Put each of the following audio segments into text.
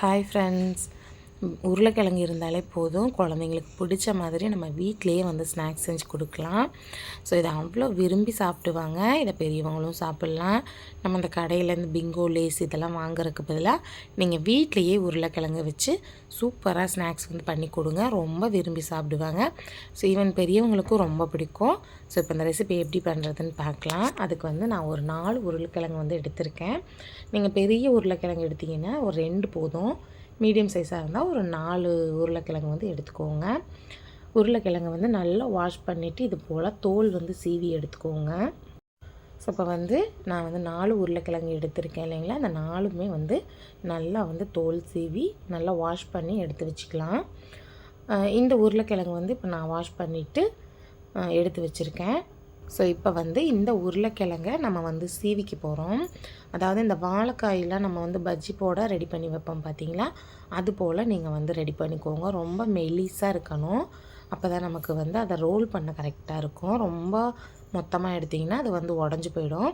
Hi friends உருளைக்கிழங்கு இருந்தாலே போதும். குழந்தைங்களுக்கு பிடிச்ச மாதிரி நம்ம வீட்லேயே வந்து ஸ்நாக்ஸ் செஞ்சு கொடுக்கலாம். ஸோ இதை அவ்வளோ விரும்பி சாப்பிடுவாங்க. இதை பெரியவங்களும் சாப்பிட்லாம். நம்ம இந்த கடையிலேருந்து பிங்கோ லேஸ் இதெல்லாம் வாங்குறதுக்கு பதிலாக நீங்கள் வீட்லேயே உருளைக்கிழங்கு வச்சு சூப்பராக ஸ்நாக்ஸ் வந்து பண்ணி கொடுங்க. ரொம்ப விரும்பி சாப்பிடுவாங்க. ஸோ ஈவன் பெரியவங்களுக்கும் ரொம்ப பிடிக்கும். ஸோ இப்போ இந்த ரெசிபி எப்படி பண்ணுறதுன்னு பார்க்கலாம். அதுக்கு வந்து நான் ஒரு நாலு உருளைக்கிழங்கு வந்து எடுத்திருக்கேன். நீங்கள் பெரிய உருளைக்கிழங்கு எடுத்திங்கன்னா ஒரு ரெண்டு போதும். மீடியம் சைஸாக இருந்தால் ஒரு நாலு உருளைக்கிழங்கு வந்து எடுத்துக்கோங்க. உருளைக்கிழங்கு வந்து நல்லா வாஷ் பண்ணிவிட்டு இது போல் தோல் வந்து சீவி எடுத்துக்கோங்க. ஸோ இப்போ வந்து நான் வந்து நாலு உருளைக்கிழங்கு எடுத்திருக்கேன் இல்லைங்களா? அந்த நாலுமே வந்து நல்லா வந்து தோல் சீவி நல்லா வாஷ் பண்ணி எடுத்து வச்சுக்கலாம். இந்த உருளைக்கிழங்கு வந்து இப்போ நான் வாஷ் பண்ணிவிட்டு எடுத்து வச்சுருக்கேன். ஸோ இப்போ வந்து இந்த உருளைக்கிழங்கை நம்ம வந்து சீவிக்க போகிறோம் அதாவது இந்த வாழைக்காயெலாம் நம்ம வந்து பஜ்ஜி போட ரெடி பண்ணி வைப்போம் பார்த்தீங்களா அது போல் நீங்கள் வந்து ரெடி பண்ணிக்கோங்க. ரொம்ப மெலிசாக இருக்கணும். அப்போ தான் நமக்கு வந்து அதை ரோல் பண்ண கரெக்டாக இருக்கும். ரொம்ப மொத்தமாக எடுத்திங்கன்னா அது வந்து உடஞ்சி போயிடும்.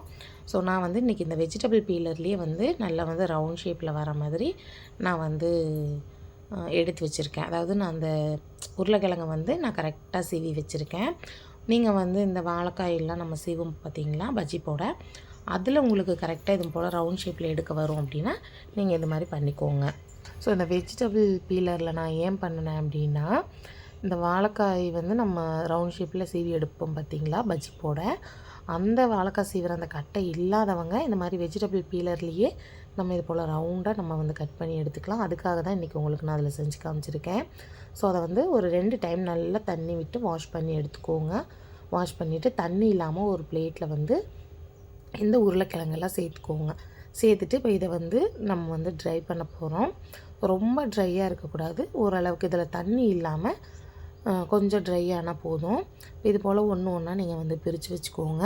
ஸோ நான் வந்து இன்றைக்கி இந்த வெஜிடபிள் பீலர்லேயே வந்து நல்லா வந்து ரவுண்ட் ஷேப்பில் வர மாதிரி நான் வந்து எடுத்து வச்சுருக்கேன். அதாவது நான் அந்த உருளைக்கிழங்கை வந்து நான் கரெக்டாக சீவி வச்சுருக்கேன். நீங்கள் வந்து இந்த வாழைக்காயெல்லாம் நம்ம சீவும் பார்த்தீங்களா பஜ்ஜி போட. அதில் உங்களுக்கு கரெக்டாக இது போல் ரவுண்ட் ஷேப்பில் எடுக்க வரும் அப்படின்னா நீங்கள் இது மாதிரி பண்ணிக்கோங்க. ஸோ இந்த வெஜிடபிள் பீலரில் நான் ஏன் பண்ணினேன் அப்படின்னா இந்த வாழைக்காய் வந்து நம்ம ரவுண்ட் ஷேப்பில் சீவி எடுப்போம் பார்த்தீங்களா பஜ்ஜி போட. அந்த வாழைக்காய் சீவிர அந்த கட்டை இல்லாதவங்க இந்த மாதிரி வெஜிடபிள் பீலர்லேயே நம்ம இது போல் ரவுண்டாக நம்ம வந்து கட் பண்ணி எடுத்துக்கலாம். அதுக்காக தான் இன்றைக்கி உங்களுக்கு நான் அதில் செஞ்சு காமிச்சிருக்கேன். ஸோ அதை வந்து ஒரு ரெண்டு டைம் நல்லா தண்ணி விட்டு வாஷ் பண்ணி எடுத்துக்கோங்க. வாஷ் பண்ணிவிட்டு தண்ணி இல்லாமல் ஒரு பிளேட்டில் வந்து இந்த உருளைக்கிழங்கெல்லாம் சேர்த்துக்கோங்க. சேர்த்துட்டு இப்போ இதை வந்து நம்ம வந்து ட்ரை பண்ண போகிறோம் ரொம்ப ட்ரையாக இருக்கக்கூடாது. ஓரளவுக்கு இதில் தண்ணி இல்லாமல் கொஞ்சம் ட்ரை ஆனால் போதும். இது போல் ஒன்று ஒன்றா நீங்கள் வந்து பிரித்து வச்சுக்கோங்க.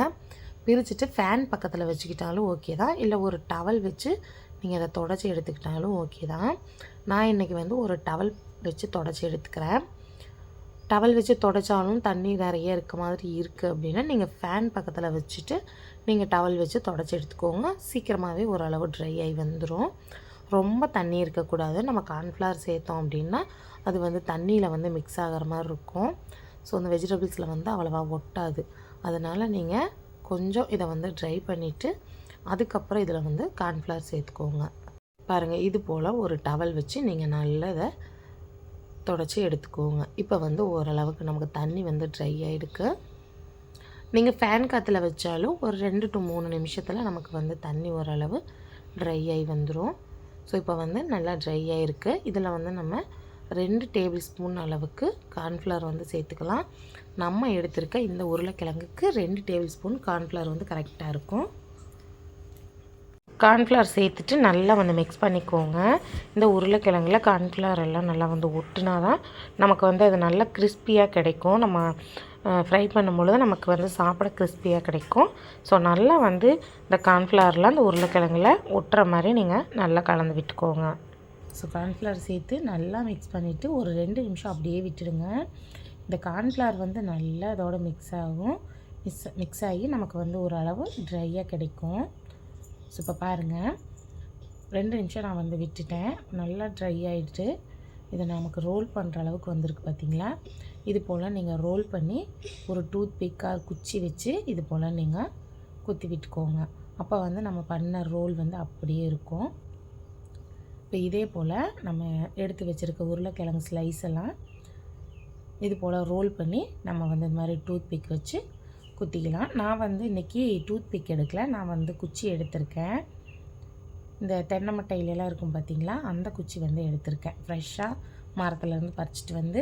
பிரிச்சுட்டு ஃபேன் பக்கத்தில் வச்சுக்கிட்டாலும் ஓகே தான். இல்லை ஒரு டவல் வச்சு நீங்கள் அதை தொடச்சி எடுத்துக்கிட்டாலும் ஓகே தான். நான் இன்றைக்கி வந்து ஒரு டவல் வச்சு தொடச்சி எடுத்துக்கிறேன். டவல் வச்சு தொடச்சாலும் தண்ணி நிறைய இருக்க மாதிரி இருக்குது அப்படின்னா நீங்கள் ஃபேன் பக்கத்தில் வச்சுட்டு நீங்கள் டவல் வச்சு தொடச்சி எடுத்துக்கோங்க. சீக்கிரமாகவே ஓரளவு ட்ரை ஆகி வந்துடும் ரொம்ப தண்ணி இருக்கக்கூடாது. நம்ம கார்ன்ஃப்ளவர் சேர்த்தோம் அப்படின்னா அது வந்து தண்ணியில் வந்து மிக்ஸ் ஆகிற மாதிரி இருக்கும். ஸோ அந்த வெஜிடபிள்ஸில் வந்து அவ்வளோவா ஒட்டாது. அதனால் நீங்கள் கொஞ்சம் இதை வந்து ட்ரை பண்ணிவிட்டு அதுக்கப்புறம் இதில் வந்து கார்ன்ஃப்ளவர் சேர்த்துக்கோங்க. பாருங்கள் இது போல் ஒரு டவல் வச்சு நீங்கள் நல்லா இதை தொடச்சி எடுத்துக்கோங்க. இப்போ வந்து ஓரளவுக்கு நமக்கு தண்ணி வந்து ட்ரை ஆகிடுக்கு நீங்கள் ஃபேன் காற்றுல வச்சாலும் ஒரு ரெண்டு டு மூணு நிமிஷத்தில் நமக்கு வந்து தண்ணி ஓரளவு ட்ரை ஆகி வந்துடும் ஸோ இப்போ வந்து நல்லா ட்ரை ஆகிருக்கு இதில் வந்து நம்ம ரெண்டு டேபிள் ஸ்பூன் அளவுக்கு கார்ன்ஃப்ளவர் வந்து சேர்த்துக்கலாம். நம்ம எடுத்திருக்க இந்த உருளைக்கிழங்குக்கு ரெண்டு டேபிள் ஸ்பூன் கார்ன்ஃப்ளவர் வந்து கரெக்டாக இருக்கும். கார்ன்ஃப்ளவர் சேர்த்துட்டு நல்லா வந்து மிக்ஸ் பண்ணிக்கோங்க. இந்த உருளைக்கிழங்குல கார்ன்ஃப்ளவர் எல்லாம் நல்லா வந்து ஒட்டுனா தான் நமக்கு வந்து அது நல்லா கிறிஸ்பியாக கிடைக்கும். நம்ம ஃப்ரை பண்ணும்பொழுது நமக்கு வந்து சாப்பிட கிறிஸ்பியாக கிடைக்கும். ஸோ நல்லா வந்து இந்த கார்ன்ஃப்ளவரில் அந்த உருளைக்கிழங்கில் ஒட்டுற மாதிரி நீங்கள் நல்லா கலந்து விட்டுக்கோங்க. ஸோ கார்ன்ஃப்ளவர் சேர்த்து நல்லா மிக்ஸ் பண்ணிவிட்டு ஒரு ரெண்டு நிமிஷம் அப்படியே விட்டுடுங்க. இந்த கார்ன்ஃப்ளவர் வந்து நல்லா இதோட மிக்ஸ் ஆகும். மிக்ஸ் மிக்ஸ் ஆகி நமக்கு வந்து ஓரளவு ட்ரையாக கிடைக்கும். ஸோ இப்போ பாருங்கள் ரெண்டு நிமிஷம் நான் வந்து விட்டுட்டேன். நல்லா ட்ரை ஆகிடுச்சு இதை நமக்கு ரோல் பண்ணுற அளவுக்கு வந்திருக்கு பார்த்தீங்களா இது போல் நீங்கள் ரோல் பண்ணி ஒரு டூத் பிக்காக குச்சி வச்சு இது போல் நீங்கள் குத்தி விட்டுக்கோங்க. அப்போ வந்து நம்ம பண்ண ரோல் வந்து அப்படியே இருக்கும். இப்போ இதே போல் நம்ம எடுத்து வச்சுருக்க உருளைக்கிழங்கு ஸ்லைஸ் எல்லாம் இது போல் ரோல் பண்ணி நம்ம வந்து இது மாதிரி டூத் பிக் வச்சு குத்திக்கலாம். நான் வந்து இன்றைக்கி டூத் பிக் எடுக்கல. நான் வந்து குச்சி எடுத்திருக்கேன். இந்த தென்னை மட்டையிலலாம் இருக்கும் பார்த்திங்களா அந்த குச்சி வந்து எடுத்திருக்கேன். ஃப்ரெஷ்ஷாக மரத்துலேருந்து பறிச்சிட்டு வந்து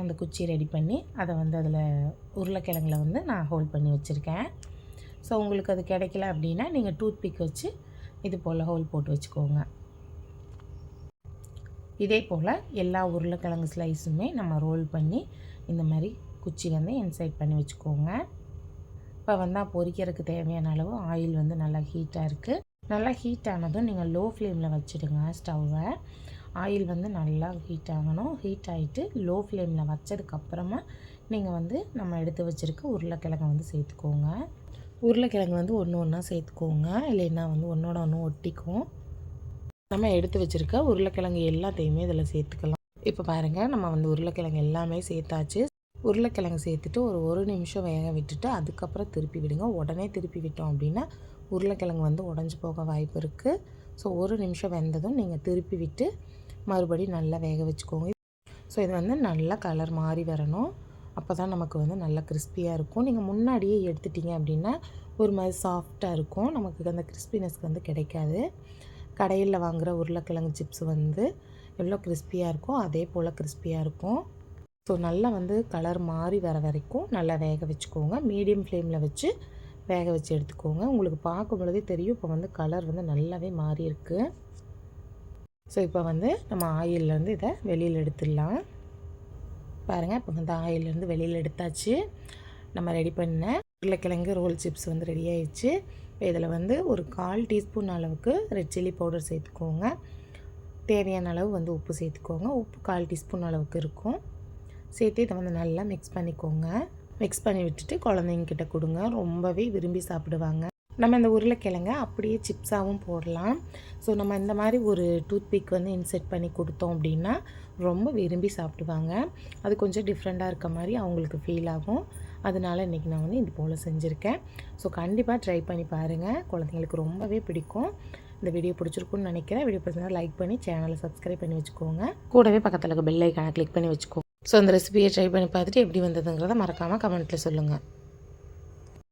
அந்த குச்சி ரெடி பண்ணி அதை வந்து அதில் உருளைக்கிழங்குல வந்து நான் ஹோல்ட் பண்ணி வச்சுருக்கேன். ஸோ உங்களுக்கு அது கிடைக்கல அப்படின்னா நீங்கள் டூத் பிக் வச்சு இது போல் ஹோல் போட்டு வச்சுக்கோங்க. இதே போல் எல்லா உருளைக்கிழங்கு ஸ்லைஸுமே நம்ம ரோல் பண்ணி இந்த மாதிரி குச்சி வந்து இன்சைட் பண்ணி வச்சுக்கோங்க. இப்போ வந்தால் பொரிக்கிறதுக்கு தேவையான அளவு ஆயில் வந்து நல்லா ஹீட்டாக இருக்குது நல்லா ஹீட் ஆனதும் நீங்கள் லோ ஃப்ளேமில் வச்சுடுங்க ஸ்டவ்வை ஆயில் வந்து நல்லா ஹீட் ஆகணும். ஹீட் ஆகிட்டு லோ ஃப்ளேமில் வச்சதுக்கப்புறமா நீங்கள் வந்து நம்ம எடுத்து வச்சுருக்க உருளைக்கிழங்கை வந்து சேர்த்துக்கோங்க. உருளைக்கிழங்கு வந்து ஒன்று ஒன்றா சேர்த்துக்கோங்க. இல்லைன்னா வந்து ஒன்றோட ஒன்று ஒட்டிக்கும். நம்ம எடுத்து வச்சுருக்க உருளைக்கிழங்கு எல்லாத்தையுமே இதில் சேர்த்துக்கலாம். இப்போ பாருங்கள் நம்ம வந்து உருளைக்கிழங்கு எல்லாமே சேர்த்தாச்சு. உருளைக்கிழங்கு சேர்த்துட்டு ஒரு ஒரு நிமிஷம் வேக விட்டுட்டு அதுக்கப்புறம் திருப்பி விடுங்க. உடனே திருப்பி விட்டோம் அப்படின்னா உருளைக்கிழங்கு வந்து உடஞ்சி போக வாய்ப்பு இருக்குது ஸோ ஒரு நிமிஷம் வெந்ததும் நீங்கள் திருப்பி விட்டு மறுபடி நல்லா வேக வச்சுக்கோங்க. ஸோ இது வந்து நல்லா கலர் மாறி வரணும். அப்போ தான் நமக்கு வந்து நல்லா கிறிஸ்பியாக இருக்கும். நீங்கள் முன்னாடியே எடுத்துட்டிங்க அப்படின்னா ஒரு மாதிரி சாஃப்டாக இருக்கும். நமக்கு அந்த கிறிஸ்பினஸ்க்கு வந்து கிடைக்காது. கடையில் வாங்குகிற உருளைக்கிழங்கு சிப்ஸ் வந்து எவ்வளோ கிறிஸ்பியாக இருக்கும் அதே போல் கிறிஸ்பியாக இருக்கும். ஸோ நல்லா வந்து கலர் மாறி வர வரைக்கும் நல்லா வேக வச்சுக்கோங்க. மீடியம் ஃப்ளேமில் வச்சு வேக வச்சு எடுத்துக்கோங்க. உங்களுக்கு பார்க்கும் பொழுதே தெரியும். இப்போ வந்து கலர் வந்து நல்லாவே மாறி இருக்குது ஸோ இப்போ வந்து நம்ம ஆயிலேருந்து இதை வெளியில் எடுத்துடலாம். பாருங்கள் இப்போ வந்து ஆயிலேருந்து வெளியில் எடுத்தாச்சு. நம்ம ரெடி பண்ண உருளைக்கிழங்கு ரோல் சிப்ஸ் வந்து ரெடி ஆயிடுச்சு. இதில் வந்து ஒரு கால் டீஸ்பூன் அளவுக்கு ரெட் சில்லி பவுடர் சேர்த்துக்கோங்க. தேவையான அளவு வந்து உப்பு சேர்த்துக்கோங்க. உப்பு கால் டீஸ்பூன் அளவுக்கு இருக்கும். சேர்த்து இதை வந்து நல்லா மிக்ஸ் பண்ணிக்கோங்க. மிக்ஸ் பண்ணி விட்டுட்டு குழந்தைங்கக்கிட்ட கொடுங்க. ரொம்பவே விரும்பி சாப்பிடுவாங்க. நம்ம இந்த உருளைக்கிழங்க அப்படியே சிப்ஸாகவும் போடலாம். ஸோ நம்ம இந்த மாதிரி ஒரு டூத்பிக் வந்து இன்செர்ட் பண்ணி கொடுத்தோம் அப்படின்னா ரொம்ப விரும்பி சாப்பிடுவாங்க. அது கொஞ்சம் டிஃப்ரெண்ட்டாக இருக்க மாதிரி அவங்களுக்கு ஃபீல் ஆகும். அதனால இன்றைக்கி நான் வந்து இது போல் செஞ்சுருக்கேன். ஸோ கண்டிப்பாக ட்ரை பண்ணி பாருங்கள் குழந்தைங்களுக்கு ரொம்பவே பிடிக்கும். இந்த வீடியோ பிடிச்சிருக்குன்னு நினைக்கிறேன். வீடியோ பிடிச்சிருந்தா லைக் பண்ணி சேனலை சப்ஸ்கிரைப் பண்ணி வச்சுக்கோங்க. கூடவே பக்கத்தில் இருக்க பெல் ஐக்கானை கிளிக் பண்ணி வச்சுக்கோங்க ஸோ அந்த ரெசிபியை ட்ரை பண்ணி பார்த்துட்டு எப்படி வந்ததுங்கிறத மறக்காமல் கமெண்ட்டில் சொல்லுங்கள்